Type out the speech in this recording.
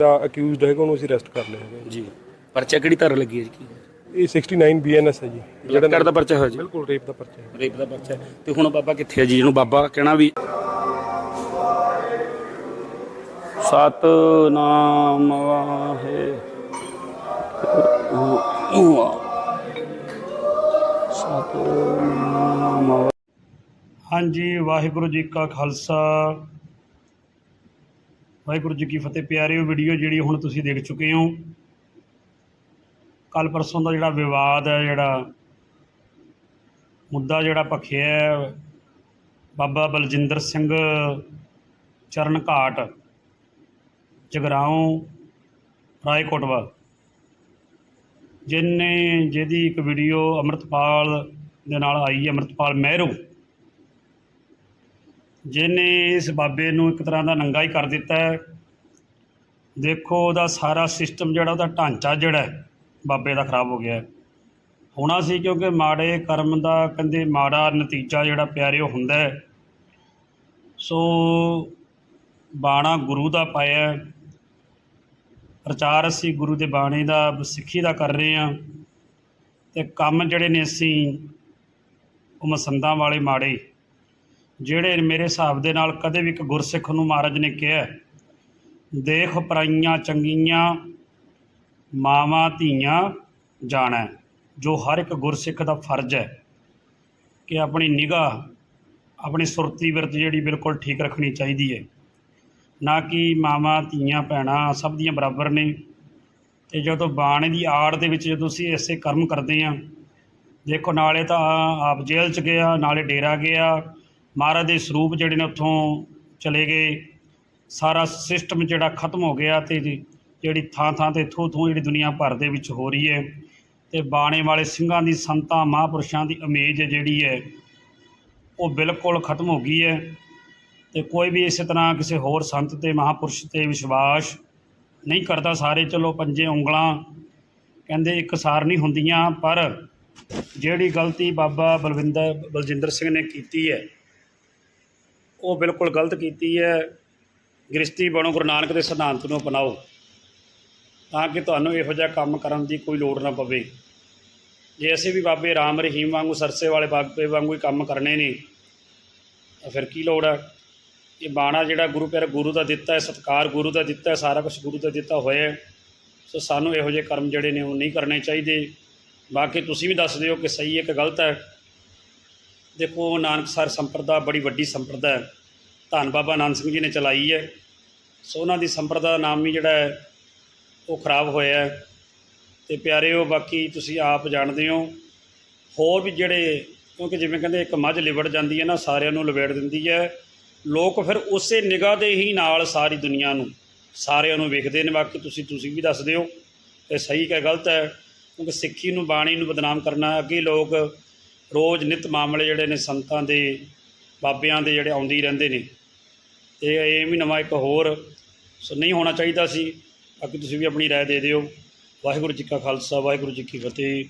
ਦਾ accused ਹੈਗਾ ਉਹਨੂੰ ਅਸੀਂ ਅਰੈਸਟ ਕਰ ਲਿਆ ਹੈਗਾ। ਜੀ। ਪਰਚਾ ਕਿਹੜੀ ਧਾਰਾ ਲੱਗੀ ਹੈ ਜੀ? ਇਹ 69 ਬੀਐਨਐਸ ਹੈ ਜੀ। ਜਿਹੜਾ ਦਾ ਪਰਚਾ ਹੋਇਆ ਜੀ? ਬਿਲਕੁਲ ਰੇਪ ਦਾ ਪਰਚਾ ਹੈ। ਰੇਪ ਦਾ ਪਰਚਾ ਹੈ। ਤੇ ਹੁਣ ਬਾਬਾ ਕਿੱਥੇ ਹੈ ਜੀ? ਜਿਹਨੂੰ ਬਾਬਾ ਕਹਿਣਾ ਵੀ ਸਤਨਾਮ ਵਾਹੇ। ਸਤਨਾਮ ਹਾਂਜੀ ਵਾਹਿਗੁਰੂ ਜੀ ਕਾ ਖਾਲਸਾ। ਵਾਹਿਗੁਰੂ ਜੀ ਕੀ ਫਤਿਹ ਪਿਆਰਿਓ ਵੀਡੀਓ ਜਿਹੜੀ ਹੁਣ ਤੁਸੀਂ ਦੇਖ ਚੁੱਕੇ ਹੋ ਕੱਲ ਪਰਸੋਂ ਦਾ ਜਿਹੜਾ ਵਿਵਾਦ ਹੈ ਜਿਹੜਾ ਮੁੱਦਾ ਜਿਹੜਾ ਭਖਿਆ ਹੈ, ਬਾਬਾ ਬਲਜਿੰਦਰ ਸਿੰਘ ਚਰਨ ਘਾਟ ਜਗਰਾਉਂ ਰਾਏਕੋਟਵਾ ਜਿਨਨੇ ਜਿਹਦੀ ਇੱਕ ਵੀਡੀਓ ਅੰਮ੍ਰਿਤਪਾਲ ਦੇ ਨਾਲ ਆਈ ਹੈ ਅੰਮ੍ਰਿਤਪਾਲ ਮਹਿਰੂ ਜਿਹਨੇ ਇਸ ਬਾਬੇ ਨੂੰ ਇੱਕ ਤਰ੍ਹਾਂ ਦਾ ਨੰਗਾ ਹੀ ਕਰ ਦਿੱਤਾ ਹੈ। ਦੇਖੋ, ਉਹਦਾ ਸਾਰਾ ਸਿਸਟਮ ਜਿਹੜਾ, ਉਹਦਾ ਢਾਂਚਾ ਜਿਹੜਾ ਬਾਬੇ ਦਾ ਖਰਾਬ ਹੋ ਗਿਆ ਹੋਣਾ ਸੀ ਕਿਉਂਕਿ ਮਾੜੇ ਕਰਮ ਦਾ, ਕਹਿੰਦੇ ਮਾੜਾ ਨਤੀਜਾ ਜਿਹੜਾ ਪਿਆਰਿਓ ਹੁੰਦਾ ਸੋ ਬਾਣਾ ਗੁਰੂ ਦਾ ਪਾਇਆ ਪ੍ਰਚਾਰ ਅਸੀਂ ਗੁਰੂ ਦੇ ਬਾਣੇ ਦਾ, ਸਿੱਖੀ ਦਾ ਕਰ ਰਹੇ ਹਾਂ। ਤੇ ਕੰਮ ਜਿਹੜੇ ਨੇ ਅਸੀਂ, ਉਹ ਮਸੰਦਾਂ ਵਾਲੇ ਮਾੜੇ ਜਿਹੜੇ ਮੇਰੇ ਹਿਸਾਬ ਦੇ ਨਾਲ ਕਦੇ ਵੀ ਇੱਕ ਗੁਰਸਿੱਖ ਨੂੰ ਮਹਾਰਾਜ ਨੇ ਕਿਹਾ ਦੇਖ ਪਰਾਈਆਂ ਚੰਗੀਆਂ, ਮਾਵਾਂ ਧੀਆਂ ਜਾਣਾ ਜੋ ਹਰ ਇੱਕ ਗੁਰਸਿੱਖ ਦਾ ਫਰਜ਼ ਹੈ ਕਿ ਆਪਣੀ ਨਿਗਾਹ, ਆਪਣੀ ਸੁਰਤੀ ਵਿਰਤ ਜਿਹੜੀ ਬਿਲਕੁਲ ਠੀਕ ਰੱਖਣੀ ਚਾਹੀਦੀ ਹੈ। ਨਾ ਕਿ ਮਾਵਾਂ, ਧੀਆਂ, ਭੈਣਾਂ ਸਭ ਦੀਆਂ ਬਰਾਬਰ ਨੇ ਤੇ ਜਦੋਂ ਬਾਣੇ ਦੀ ਆੜ ਦੇ ਵਿੱਚ ਜਦੋਂ ਅਸੀਂ ਐਸੇ ਕਰਮ ਕਰਦੇ ਹਾਂ, ਦੇਖੋ ਨਾਲੇ ਤਾਂ ਆਪ ਜੇਲ੍ਹ 'ਚ ਗਿਆ, ਨਾਲੇ ਡੇਰਾ ਗਿਆ ਮਹਾਰਾਜ ਦੇ ਸਰੂਪ ਜਿਹੜੇ ਨੇ ਉੱਥੋਂ ਚਲੇ ਗਏ। ਸਾਰਾ ਸਿਸਟਮ ਜਿਹੜਾ ਖਤਮ ਹੋ ਗਿਆ ਤੇ ਜਿਹੜੀ ਥਾਂ ਥਾਂ ਤੇ ਥੂ ਥੂ ਜਿਹੜੀ ਦੁਨੀਆ ਭਰ ਦੇ ਵਿੱਚ ਹੋ ਰਹੀ ਹੈ। ਤੇ ਬਾਣੇ ਵਾਲੇ ਸਿੰਘਾਂ ਦੀ, ਸੰਤਾਂ, ਮਹਾਂਪੁਰਸ਼ਾਂ ਦੀ ਇਮੇਜ ਜਿਹੜੀ ਹੈ, ਉਹ ਬਿਲਕੁਲ ਖਤਮ ਹੋ ਗਈ ਹੈ। ਤੇ ਕੋਈ ਵੀ ਇਸੇ ਤਰ੍ਹਾਂ ਕਿਸੇ ਹੋਰ ਸੰਤ ਤੇ, ਮਹਾਂਪੁਰਸ਼ ਤੇ ਵਿਸ਼ਵਾਸ ਨਹੀਂ ਕਰਦਾ। ਸਾਰੇ ਚਲੋ ਪੰਜੇ ਉਂਗਲਾਂ ਕਹਿੰਦੇ ਇੱਕ ਸਾਰ ਨਹੀਂ ਹੁੰਦੀਆਂ, ਪਰ ਜਿਹੜੀ ਗਲਤੀ ਬਾਬਾ ਬਲਵਿੰਦਰ, ਬਲਜਿੰਦਰ ਸਿੰਘ ਨੇ ਕੀਤੀ ਹੈ ਉਹ ਬਿਲਕੁਲ ਗਲਤ ਕੀਤੀ ਹੈ। ਗ੍ਰਸਤੀ ਬਣੋ, ਗੁਰੂ ਨਾਨਕ ਦੇ ਸਿਧਾਂਤ ਨੂੰ ਅਪਣਾਓ ਤਾਂ ਕਿ ਤੁਹਾਨੂੰ ਇਹੋ ਜਿਹਾ ਕੰਮ ਕਰਨ ਦੀ ਕੋਈ ਲੋੜ ਨਾ ਪਵੇ। ਜੇ ਅਸੀਂ ਵੀ ਬਾਬੇ ਰਾਮ ਰਹੀਮ ਵਾਂਗੂ ਸਰਸੇ ਵਾਲੇ ਬਾਬੇ ਵਾਂਗੂ ਹੀ ਕੰਮ ਕਰਨੇ ਨੇ, ਤਾਂ ਫਿਰ ਕੀ ਲੋੜ ਹੈ ਇਹ ਬਾਣਾ ਜਿਹੜਾ ਗੁਰੂ ਪਿਆਰ ਗੁਰੂ ਦਾ ਦਿੱਤਾ ਹੈ, ਸਤਕਾਰ ਗੁਰੂ ਦਾ ਦਿੱਤਾ ਹੈ, ਸਾਰਾ ਕੁਝ ਗੁਰੂ ਦਾ ਦਿੱਤਾ ਹੋਇਆ ਸੋ ਸਾਨੂੰ ਇਹੋ ਜਿਹੇ ਕਰਮ ਜਿਹੜੇ ਨੇ ਉਹ ਨਹੀਂ ਕਰਨੇ ਚਾਹੀਦੇ। ਬਾਕੀ ਤੁਸੀਂ ਵੀ ਦੱਸ ਦਿਓ ਕਿ ਸਹੀ ਹੈ ਕਿ ਗਲਤ ਹੈ। ਦੇਖੋ ਨਾਨਕਸਰ ਸੰਪਰਦਾ ਬੜੀ ਵੱਡੀ ਸੰਪਰਦਾ ਹੈ। ਧੰਨ ਬਾਬਾ ਨਾਨਕ ਸਿੰਘ ਜੀ ਨੇ ਚਲਾਈ ਹੈ। ਸੋ ਉਹਨਾਂ ਦੀ ਸੰਪਰਦਾ ਦਾ ਨਾਮ ਵੀ ਜਿਹੜਾ ਹੈ, ਉਹ ਖਰਾਬ ਹੋਇਆ ਹੈ। ਤੇ ਪਿਆਰਿਓ, ਬਾਕੀ ਤੁਸੀਂ ਆਪ ਜਾਣਦੇ ਹੋ। ਹੋਰ ਵੀ ਜਿਹੜੇ, ਕਿਉਂਕਿ ਜਿਵੇਂ ਕਹਿੰਦੇ ਇੱਕ ਮੱਝ ਲਿਵੜ ਜਾਂਦੀ ਹੈ ਨਾ, ਸਾਰਿਆਂ ਨੂੰ ਲਵੇੜ ਦਿੰਦੀ ਹੈ। ਲੋਕ ਫਿਰ ਉਸੇ ਨਿਗਾਹ ਦੇ ਹੀ ਨਾਲ ਸਾਰੀ ਦੁਨੀਆ ਨੂੰ, ਸਾਰਿਆਂ ਨੂੰ ਵੇਖਦੇ ਨੇ। ਬਾਕੀ ਤੁਸੀਂ ਤੁਸੀਂ ਵੀ ਦੱਸ ਦਿਓ ਇਹ ਸਹੀ ਕਿ ਗਲਤ ਹੈ? ਕਿਉਂਕਿ ਸਿੱਖੀ ਨੂੰ, ਬਾਣੀ ਨੂੰ ਬਦਨਾਮ ਕਰਨਾ, ਅੱਗੇ ਲੋਕ ਰੋਜ਼ ਨਿਤ ਮਾਮਲੇ ਜਿਹੜੇ ਨੇ ਸੰਤਾਂ ਦੇ ਬਾਬਿਆਂ ਦੇ ਜਿਹੜੇ ਆਉਂਦੇ ਹੀ ਰਹਿੰਦੇ ਨੇ ਤੇ ਇਹ ਵੀ ਨਵਾਂ ਇੱਕ ਹੋਰ ਸੋ ਨਹੀਂ ਹੋਣਾ ਚਾਹੀਦਾ ਸੀ ਬਾਕੀ ਤੁਸੀਂ ਵੀ ਆਪਣੀ رائے ਦੇ ਦਿਓ ਵਾਹਿਗੁਰੂ ਜੀ ਕਾ ਖਾਲਸਾ ਵਾਹਿਗੁਰੂ ਜੀ ਕੀ ਫਤਿਹ